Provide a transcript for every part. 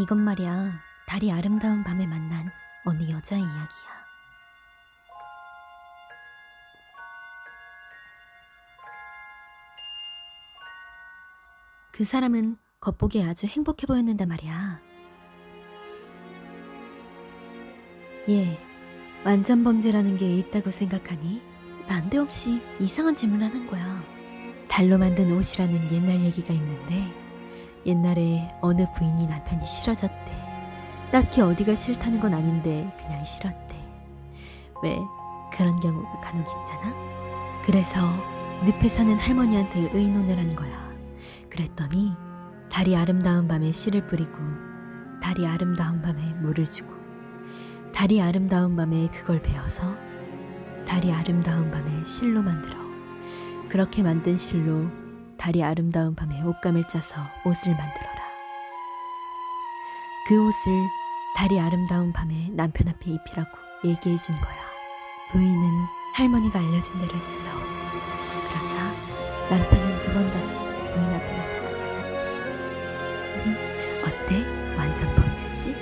이건 말이야, 달이 아름다운 밤에 만난 어느 여자의 이야기야. 그 사람은 겉보기에 아주 행복해 보였는데 말이야. 예, 완전 범죄라는 게 있다고 생각하니 난데없이 이상한 질문을 하는 거야. 달로 만든 옷이라는 옛날 얘기가 있는데 옛날에 어느 부인이 남편이 싫어졌대. 딱히 어디가 싫다는 건 아닌데 그냥 싫었대. 왜 그런 경우가 간혹 있잖아. 그래서 늪에 사는 할머니한테 의논을 한 거야. 그랬더니 달이 아름다운 밤에 씨를 뿌리고 달이 아름다운 밤에 물을 주고 달이 아름다운 밤에 그걸 베어서 달이 아름다운 밤에 실로 만들어 그렇게 만든 실로 달이 아름다운 밤에 옷감을 짜서 옷을 만들어라. 그 옷을 달이 아름다운 밤에 남편 앞에 입히라고 얘기해 준 거야. 부인은 할머니가 알려준 대로 했어. 그러자 남편은 두 번 다시 부인 앞에 나타나지 않았대. 어때? 완전 범죄지?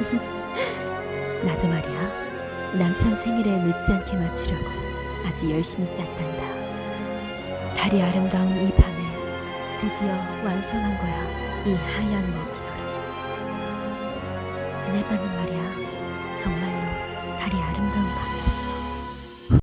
나도 말이야. 남편 생일에 늦지 않게 맞추려고 아주 열심히 짰단다. 달이 아름다운 이 밤에 드디어 완성한 거야. 이 하얀 머플러를. 그날 밤은 말이야.